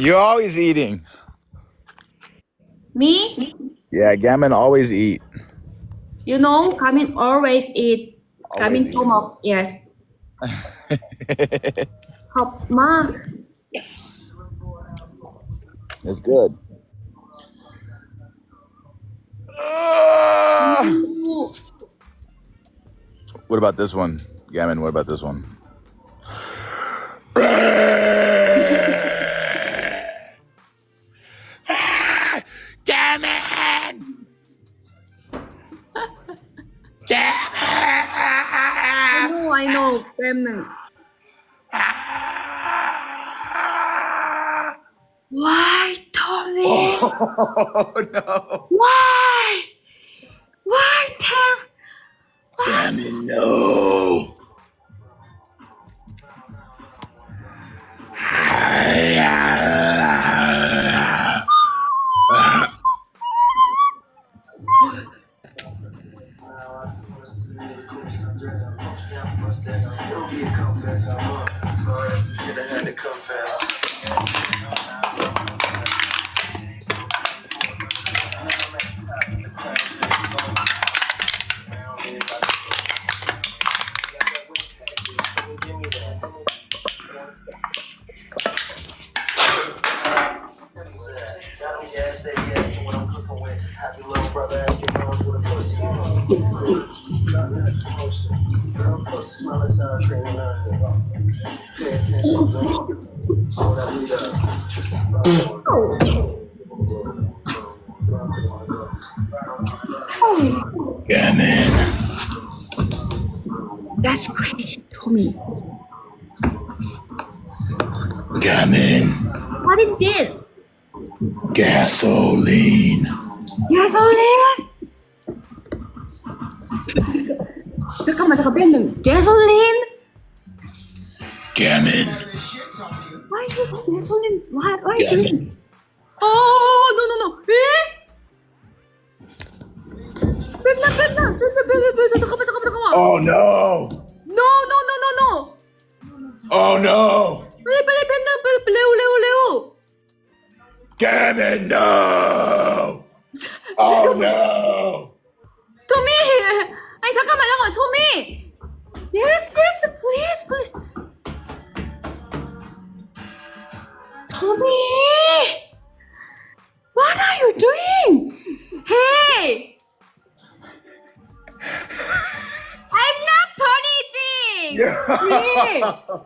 You're always eating. Me? Yeah, Gamin always eat. You know, Gamin always eat. Kamin eat. tomok, yes. Hop ma. It's good. Uh, what about this one, Gamin? What about this one? Why Tommy oh, oh no! Why Why Tam Gammon, no! Gammon. That's crazy, Tommy. Gammon. What is this? Gasoline. Gasoline? gasoline gasoline？Gammon why, why yeah. doing? Oh, no, no, no. Eh? Oh, no. No, no, no, no, no. Oh, no. Pali, no. Oh, no. Tommy. Ay, taka about Tommy. Yes, yes, please, please. 토미 What are you doing? Hey I'm not punishing นี่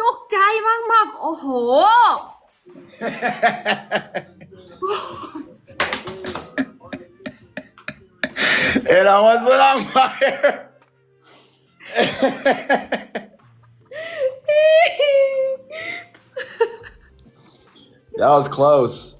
ตกใจมากๆ โอ้โห And I was lit That was close.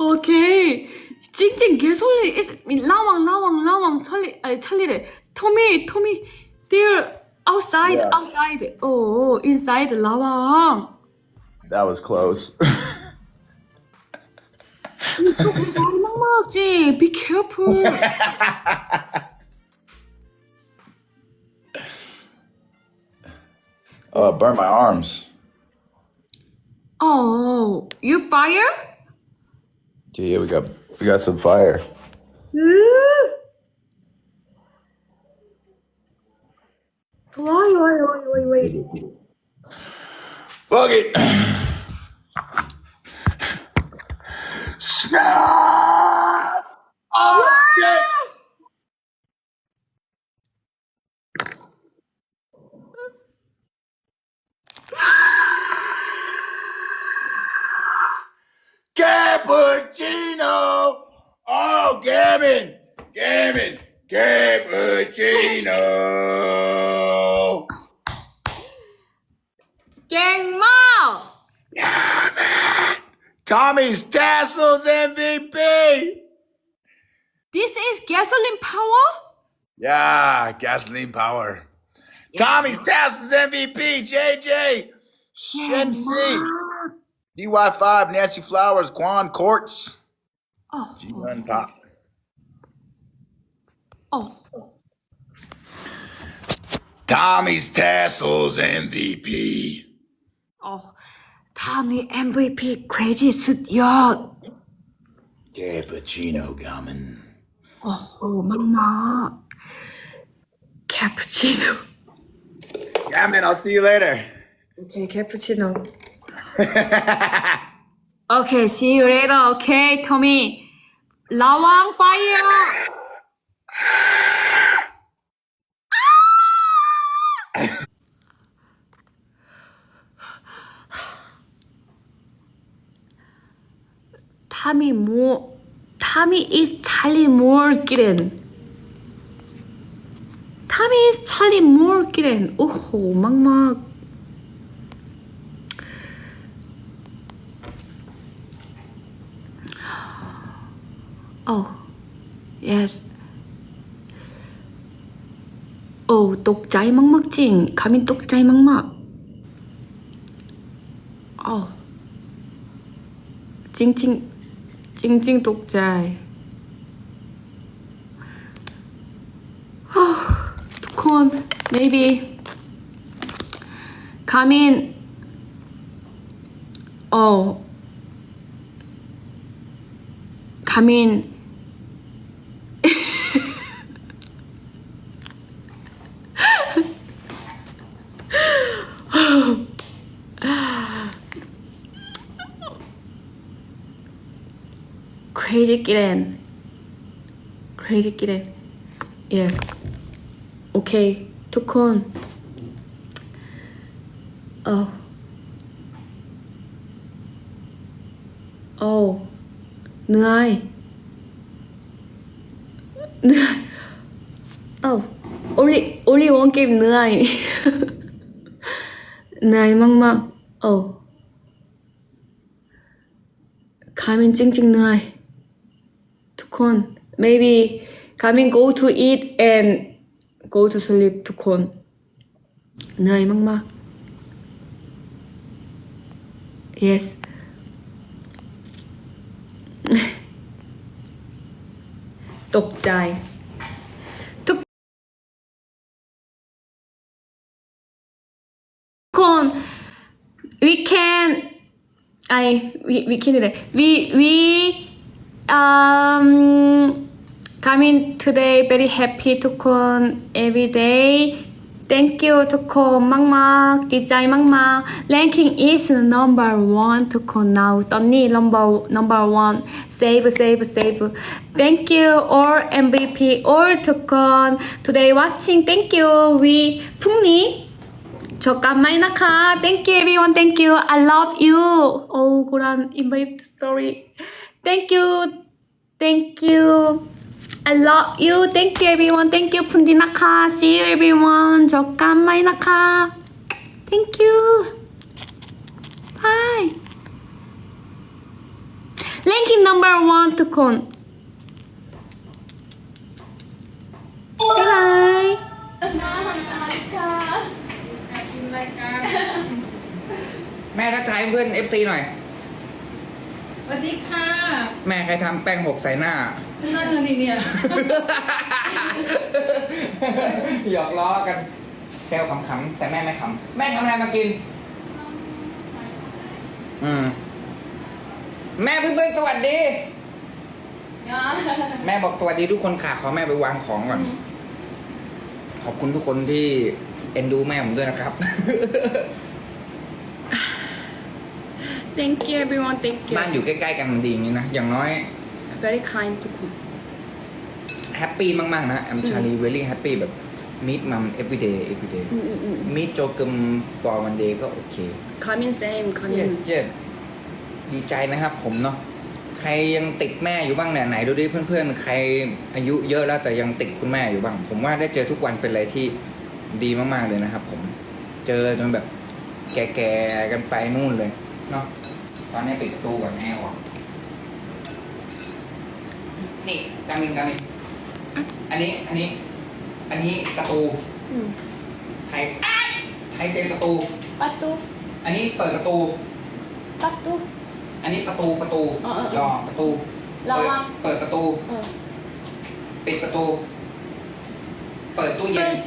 Okay. 찡찡 개소리 라왕 라왕 라왕 찰리 아니 찰리래. 토미 토미 they're outside Yeah. outside. Oh, inside 라왕. That was close. 이거 Be careful. oh, burn my arms oh you fire Yeah, yeah, we got we got some fire. why why why why why Fuck it. Cappuccino! Oh, Gammon! Gammon! Cappuccino! 갱마 Tommy's Tassels MVP! this is gasoline power Yeah, gasoline power. Tommy's Tassels MVP, JJ, Shensi, DY5, Nancy Flowers, Quan Courts. Oh. G1 Pop. Oh. Tommy's Tassels MVP. Oh, Tommy MVP crazy suit yard. Cappuccino gammon. Oh, oh, mama. Cappuccino. Yeah, man, I'll see you later. Okay, cappuccino. okay, see you later. Okay, Tommy. 라왕 파이어. 타미 모 타미 is Charlie Moore 기렌. 타미 is Charlie Moore 기렌. 오호 막막. กโอ้ yes โอ้ตกใจมากๆจริงคามินตกใจมากๆอ๋อจริงจริงจริงจริงตกใจโอ้ทุกคน maybe คามินโอ้คามิน crazy Kiren. Crazy Kiren. Yes. Okay. To con. Oh. Oh. Nai. oh. Only only one game Nai. Nai mangma. Oh. 가면 찡찡 나이. มากๆโอ้คามินจริงๆเหนื่อย ทุกคน maybe coming go to eat and go to sleep ทุกคนเหนื่อยมากๆ yes ตกใจ ทุกคน we can I we we can do that. We we um, coming today, very happy to come every day. Thank you to come, mama, DJ. Ranking is number one to come now. Tony number number one. Save save save. Thank you all MVP all to come today watching. Thank you. We 풍리. 잠깐만 나카. Thank you everyone. Thank you. I love you. Oh, 고란 invite. Sorry. thank you thank you I love you thank you everyone thank you 푼디 나카 see you everyone 잠깐만 나카 thank you bye ranking number one ทุกคน bye bye แม่ทักทายเพื่อน FC หน่อย สวัสดีค่ะแม่ใครทำแป้งหกใส่หน้า นั่นเลยเนี่ยหยอกล้อกันแซวขำๆแต่แม่ไม่ขำแม่ทำอะไรมากิน อืมแม่เพื่อนๆสวัสดี แม่บอกสวัสดีทุกคนค่ะขอแม่ไปวางของก่อน ขอบคุณทุกคนที่เอ็นดูแม่ผมด้วยนะครับ thank you everyone thank you บ้านอยู่ใกล้ๆกันมันดีอย่างนี้นะ อย่างน้อย very kind ทุกคนแฮปปี้มากๆนะ I'm Charlie very happy แบบ meet mom every day every day อืมอืมอืม meet โจกึม for one day ก็โอเค come in same come in yes yes ดีใจนะครับผมเนาะใครยังติดแม่อยู่บ้างเนี่ยไหนดูดิเพื่อนๆ ใครอายุเยอะแล้วแต่ยังติดคุณแม่อยู่บ้าง ผมว่าได้เจอทุกวันเป็นอะไรที่ดีมากๆเลยนะครับ ผมเจอจนแบบแก่ๆกันไปนู่นเลยเนาะต อนนี้ปิดประตูก่อนแอร์ออกนี่กามินกามินอันนี้อันนี้ อันนี้ประตูอืมไทยไทยเซ็นประตู ประตูอันนี้เปิดประตู ประตู อันนี้ประตูประตูอ๋ออ๋อรอประตูระวัง เปิดเปิดประตู เออปิดประตู เปิดตู้เย็เปินด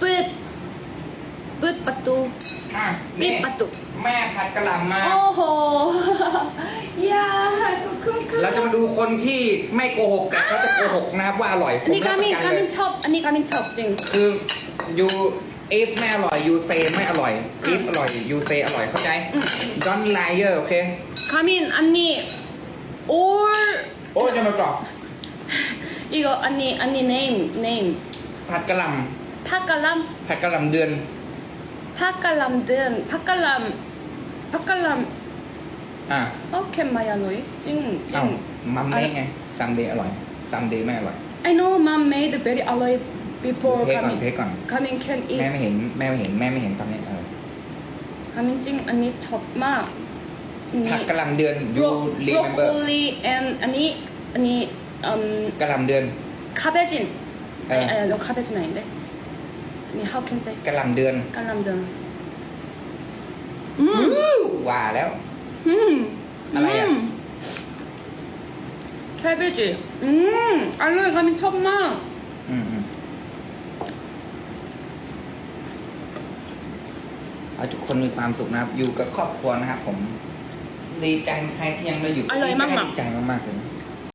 เปิดเปิดประตูป ปิดประตู แม่ผัดกระลำมา โอ้โห ยาคุกคุกคุกเราจะมาดูคนที่ไม่โกหกกันเขาจะโกหกนะครับว่าอร่อยผอันนี้การับมินประกานรเลมินยชอบ อันนี้กามินชอบจริง คือยูเอฟไม่อร่อยยูเซไม่อร่อยอีฟอร่อยยูเซอร่อยเข้าใจดอนไลเยอร์โอเค กามินอันนี้โอ้ยโอ้ยยังไม่กรอบอีกอันนี้อันนี้เนมเนมผัดกระลำผัดกระลำผัดกระลำเดือน พักกะลัมเดินพักกะลัมพักกะลัมอะโอเคมายาลุยจริงจริเงมัมเด้ไงซัมเดย์อร่อยซัมเดย์ไม่อร่อย I know mom made the very อร่อย before coming เทคก่อน coming can eat แม่ไม่เห็นแม่ไม่เห็นแม่ไม่เห็นตอนนี้เออทำจริงอันนี้ช็อบมากอัผักกะล่มเดือน you remember broccoli and อันนี้อันนี้อืมกะล่มเดือน คาเบจินเออเอ้ไอ้เรคาเบจินไหนี่ย นี่ how can say กะหลำเดือนกะหล่ำเดือนอืมว้าแล้ว อืมอะไรอะแคบิจิอืมอร่อยค่ะมินชอบมาก อืมอืมเอาทุกคนมีความสุขนะครับ อยู่กับครอบครัวนะครับผม ดีใจใครที่ยังมาอยู่อร่อยมากดีใจมากๆเลย